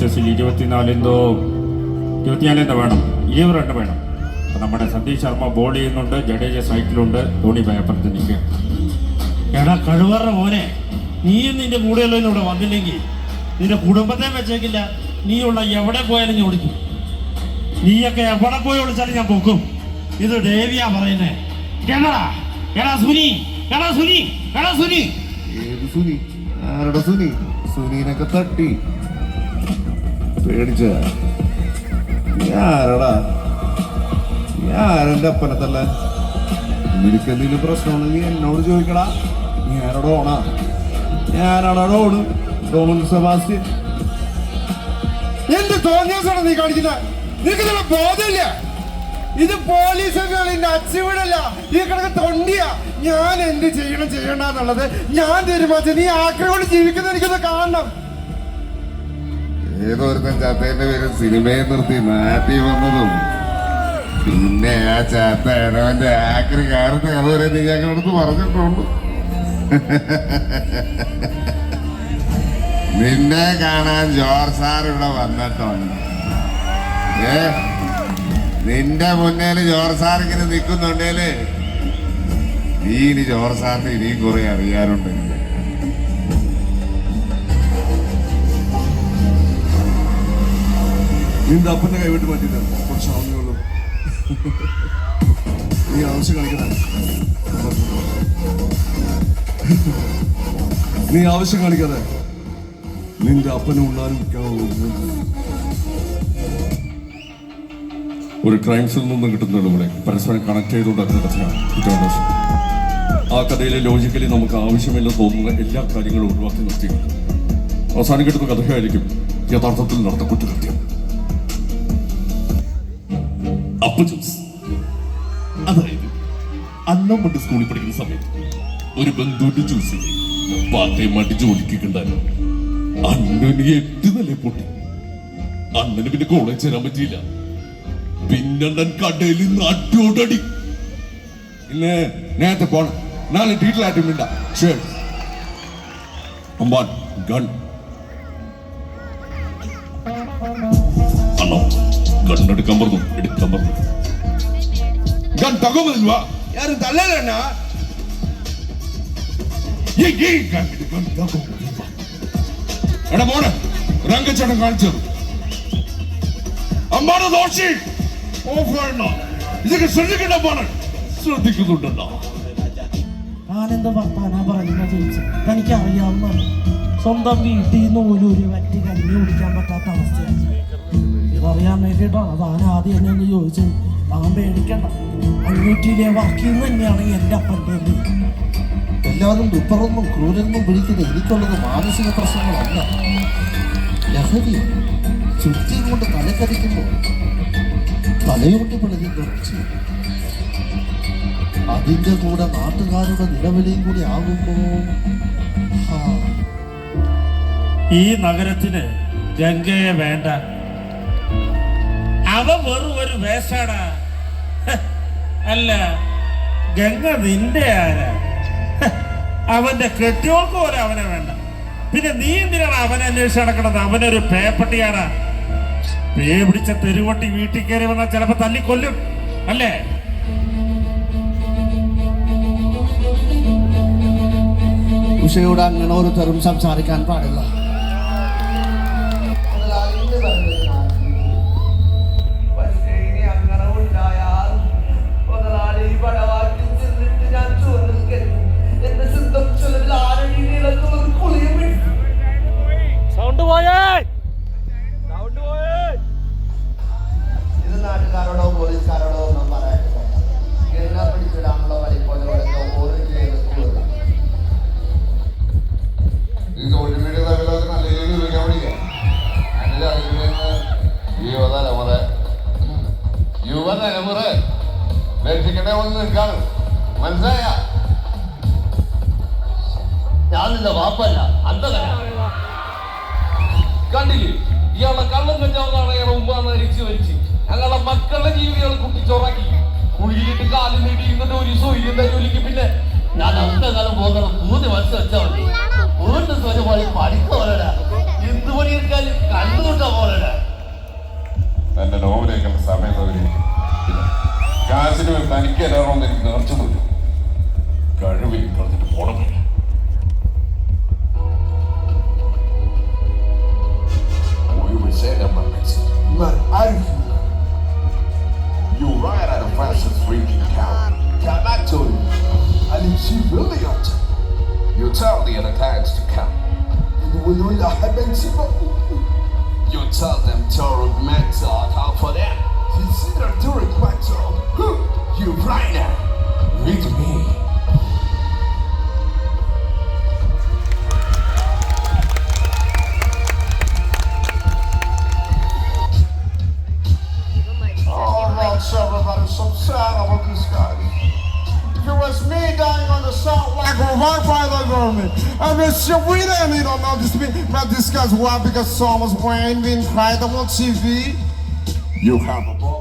മാച്ചസിൽ ഇരുപത്തിനാലെന്തോ ഇരുപത്തിനാലെന്തോ വേണം. ഇരുപത് രണ്ട് വേണം. അപ്പം നമ്മുടെ സന്ദീപ് ശർമ്മ ബോൾ ചെയ്യുന്നുണ്ട്. ജഡേജ സൈക്കിളുണ്ട് ധോണി ഭയപ്പുറത്ത് നിൽക്കുക. എടാ കഴുവറ മോനെ നീയും നിന്റെ കൂടെയുള്ളവനും ഇവിടെ വന്നില്ലെങ്കിൽ നിന്റെ കുടുംബത്തെ വെച്ചേക്കില്ല. നീയുള്ള എവിടെ പോയാലും ഞാൻ നീയൊക്കെ എവിടെ പോയി ഒളിച്ചാലും ഞാൻ പൊക്കും. ഇത് ദേവിയാ പറയുന്നേ. കേളടാ എടാ സുനി. എടാ സുനി. എടാ സുനി. ഏത് സുനി? ആരുടെ സുനി? സുനീനൊക്കെ തട്ടി. പേടിച്ച നീ ആരെന്റെ അപ്പനത്തല്ല? നിനക്ക് എന്തെങ്കിലും പ്രശ്നമുണ്ടെങ്കിൽ എന്നോട് ചോദിക്കടാ. ആരോട് ഓണാ. ഞാനാടാ ഓണ്. ഡോമൻ സെബാസ്റ്റ്യൻ. എന്ത് തോന്നിയാസാണ് നീ കാണിക്കുന്നത് നിനക്ക് ഇതിനുള്ള ബോധമില്ല. ഇത് പോലീസ് അച്ചുവിടല്ല. ഈ കിടക്ക് തൊണ്ടിയാ. ഞാൻ എന്ത് ചെയ്യണം ചെയ്യണ്ടെന്നുള്ളത് ഞാൻ തീരുമാനിച്ചു. നീ ആക്രമണം ജീവിക്കുന്ന എനിക്കൊന്ന് കാണണം. ഏതൊരുത്തൻ ചാത്തേന്റെ പേര് സിനിമയെ നിർത്തി നാട്ടി വന്നതും. പിന്നെ ആ ചാത്ത ഇടവന്റെ ആക്രി കാരത്തെ അതുവരെ നീ ഞങ്ങളടുത്ത് പറഞ്ഞിട്ടുണ്ട്. നിന്നെ കാണാൻ ജോർജ് സാർ ഇവിടെ വന്നിട്ടുണ്ട്. ഏ? നിന്റെ മുന്നേൽ ജോർജ് സാർ ഇങ്ങനെ നിൽക്കുന്നുണ്ടേൽ. നീ ഇനി ജോർജ് സാറിന് ഇനിയും കുറെ അറിയാനുണ്ട്. നിന്റെ അപ്പന്റെ കൈവിട്ട് മാറ്റിയിട്ടാണ് കുറച്ച് ആവുന്നുള്ളൂ നീ ആവശ്യം കാണിക്കണേ നീ ആവശ്യം കാണിക്കാതെ നിന്റെ അപ്പനും ഉണ്ടാകും ഒരു ക്രൈം നിന്നും കിട്ടുന്നുണ്ട് ഇവിടെ പരസ്പരം കണക്ട് ചെയ്തുകൊണ്ട് ആ കഥയിലെ ലോജിക്കലി നമുക്ക് ആവശ്യമില്ലെന്ന് തോന്നുന്ന എല്ലാ കാര്യങ്ങളും ഒഴിവാക്കി നിർത്തിയിട്ടുണ്ട്. കിട്ടുന്ന കഥയായിരിക്കും യഥാർത്ഥത്തിൽ നടത്ത കുറ്റകൃത്യം. അപ്പ ജ്യൂസ് അതായത് അന്നം പണ്ട് സ്കൂളിൽ പഠിക്കുന്ന സമയത്ത് ഒരു ബന്ധുവിന്റെ ജ്യൂസ് മാറ്റി ജോലിക്ക് കണ്ടാലും അണ്ണന് എട്ട് നില പൊട്ടി. അണ്ണന് പിന്നെ കോളേജ് ചേരാൻ പറ്റിയില്ല. പിന്നെ കടയിൽ നിന്ന് അടിയോടടി ഇന്ന് നേരത്തെ പോണം. നാളെ ഡീറ്റെയിലായിട്ടുമില്ല ശരി അമ്പാൻ ഗൺ. ഗണ്ണെടുക്കാൻ പറഞ്ഞു. എടുക്കാൻ ಯಾರು ತಗೋಬಲ್ವಾ ಯಾರು ತಲ್ಲಣ್ಣ എടാ മോനെ രംഗച്ചേട്ടൻ കാണിച്ചത് അമ്മാണ് ദോഷി ഓഫ് വേണം ഇതൊക്കെ മോനെ ശ്രദ്ധിക്കുന്നുണ്ടല്ലോ താനെന്താ വർത്താനാ പറയുന്ന ജെയിംസ് തനിക്ക് അറിയാവുന്ന സ്വന്തം വീട്ടിൽ നിന്ന് പോലും ഒരു വറ്റി കഞ്ഞി കുടിക്കാൻ പറ്റാത്ത അവസ്ഥയാണ് പറയാൻ വേണ്ടിയിട്ടാണ് താൻ ആദ്യം എന്നെ ഒന്ന് ചോദിച്ചത്. താൻ പേടിക്കണ്ട. അഞ്ഞൂറ്റിയിലെ വർക്കിൽ നിന്ന് തന്നെയാണ് എന്റെ അപ്പന്റെ എല്ലാവരും ദുപ്പറൊന്നും ക്രൂരെന്നും വിളിക്കുന്ന എനിക്കുള്ളത് മാനസിക പ്രശ്നങ്ങളല്ല. ലഹരി ചുറ്റിയും കൊണ്ട് തലക്കരിക്കുമ്പോൾ തലയോട്ട് പിളഞ്ഞു അതിന്റെ അതിന്റെ കൂടെ നാട്ടുകാരുടെ നിലവിളിയും കൂടി ആകുമ്പോ ഈ നഗരത്തിന് ഗംഗയെ വേണ്ട. അവ വെറും ഒരു വേഷാടാ. അല്ല ഗംഗ നിന്റെ ആരാ? അവന്റെ കെട്ടിയോൾക്ക് പോലെ അവനെ വേണ്ട. പിന്നെ നീ എന്തിനാണ് അവനെ അന്വേഷിച്ച് നടക്കണത് അവനൊരു പേപ്പട്ടിയാണ് പേ പിടിച്ച തെരുവട്ടി വീട്ടിൽ കയറി വന്നാൽ ചിലപ്പോ തല്ലിക്കൊല്ലും അല്ലേ? ഉഷയോട് അങ്ങനെ ഒരു സംസാരിക്കാൻ പാടില്ല. യുവതലമുറ. യുവതലമുറ. രക്ഷിക്കട്ടെ ഒന്ന് നിൽക്കാണ്. മനസ്സിലായ? ഞാൻ നിന്റെ വാപ്പല്ല. അന്തല്ല കണ്ടില്ലേ? ഇയാളെ കള്ളും കഞ്ചാവുന്നതാണ് ഇയാളെ ഉമ്മാന്ന് അരിച്ച് വലിച്ച്. ഞങ്ങളുടെ മക്കളുടെ ജീവിതങ്ങൾ കുട്ടിച്ചോറാക്കി. കുഴിയിലിട്ട് കാലിൽ നീട്ടി ഇരുന്നിട്ട് ഒരു സൂര്യ ജോലിക്ക് പിന്നെ ഞാൻ അന്തകാലം പോകണം മൂന്ന് വർഷം വെച്ചാൽ മതി. വീണ്ടും സ്വരമായി പഠിക്കോലടാ എന്ത് പണിയെടുക്കാനും കണ്ടുകൊണ്ട കാശിന് തനിക്ക് എല്ലാവരും എനിക്ക് നേർച്ച തരും കഴിവിൽ കളഞ്ഞിട്ട് പോണം We were saying that, my Man, I You right out of fastest freaking cow. Can I tell you? And if she really got you, you tell the other tags to come. You will know the heavens. You tell them to remember how for them. Consider to remember. You right now. Read me. Oh, All right, so everybody, so sad about this guy. It was me dying on the like a rock by the government, I mean, shit, we don't need to know this. But this guy's why because someone's wearing the incredible TV. You have a